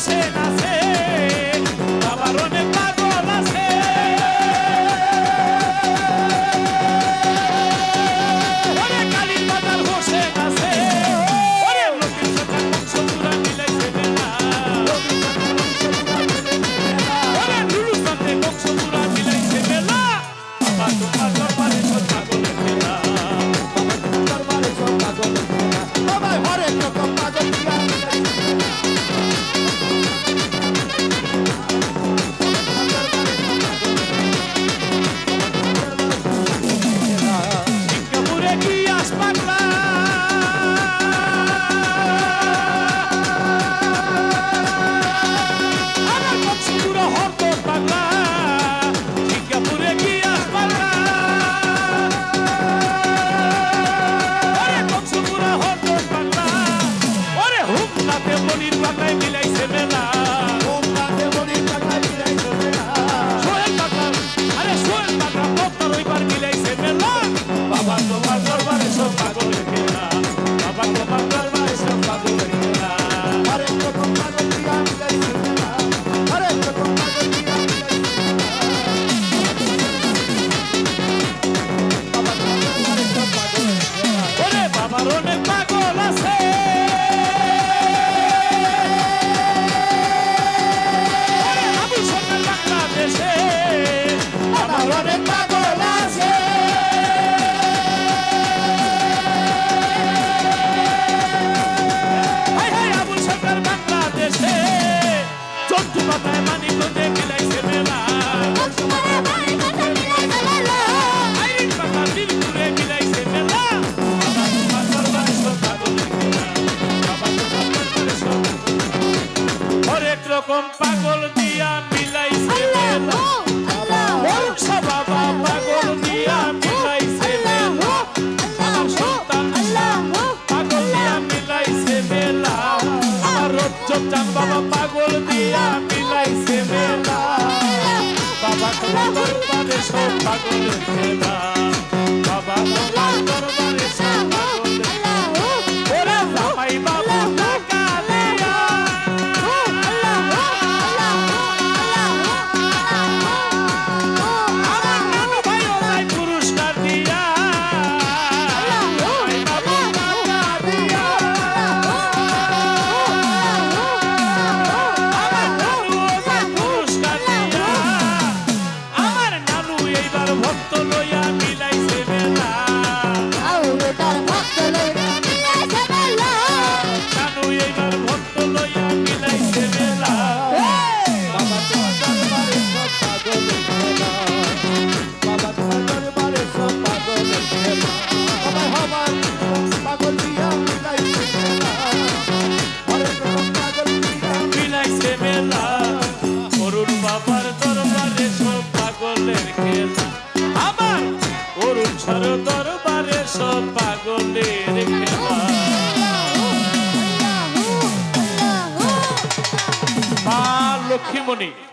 José রকম পাগল দিয়া মিলাইছে বাবা পাগল দিয়া মিলাইছে পাগল দিয়া মিলাইছে মেলা। আমার রজ্জব বাবা পাগল দিয়া মিলাইছে মেলা। বাবা তোমার পাগল মেলা। বাবা তোমার দরবারে সব পাগলের খেলা। মা লক্ষ্মীমণি